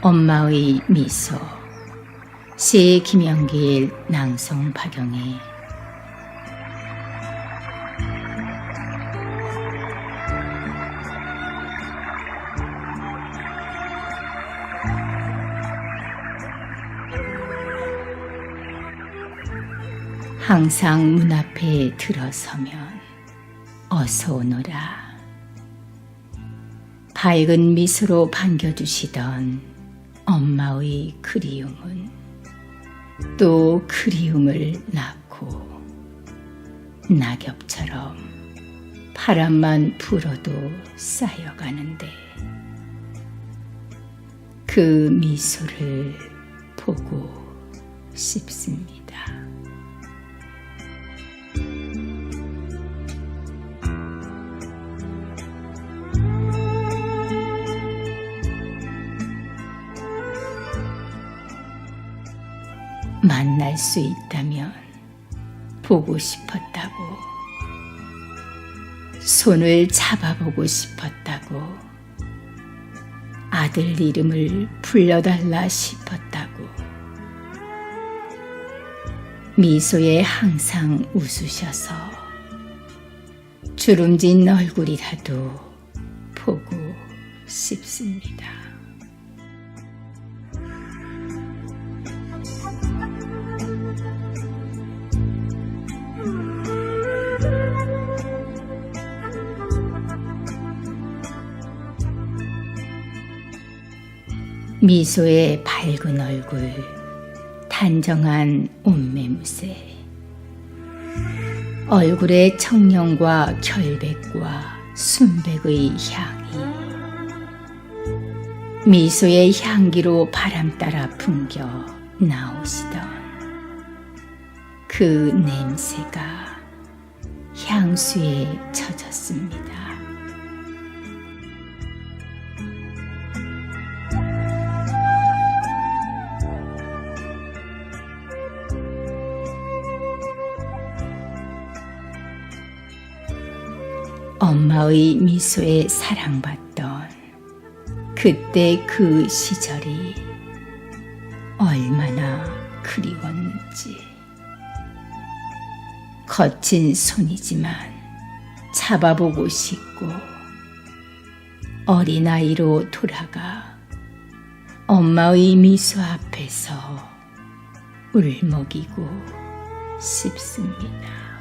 엄마의 미소 시 김영길 낭송 박영희 항상 문 앞에 들어서면 어서 오너라. 밝은 미소로 반겨주시던 엄마의 그리움은 또 그리움을 낳고 낙엽처럼 바람만 불어도 쌓여가는데 그 미소를 보고 싶습니다. 만날 수 있다면 보고 싶었다고 손을 잡아보고 싶었다고 아들 이름을 불러달라 싶었다고 미소에 항상 웃으셔서 주름진 얼굴이라도 보고 싶습니다. 미소의 밝은 얼굴, 단정한 옷매무새, 얼굴의 청량과 결백과 순백의 향이, 미소의 향기로 바람 따라 풍겨 나오시던 그 냄새가 향수에 젖었습니다. 엄마의 미소에 사랑받던 그때 그 시절이 얼마나 그리웠는지. 거친 손이지만 잡아보고 싶고 어린아이로 돌아가 엄마의 미소 앞에서 울먹이고 싶습니다.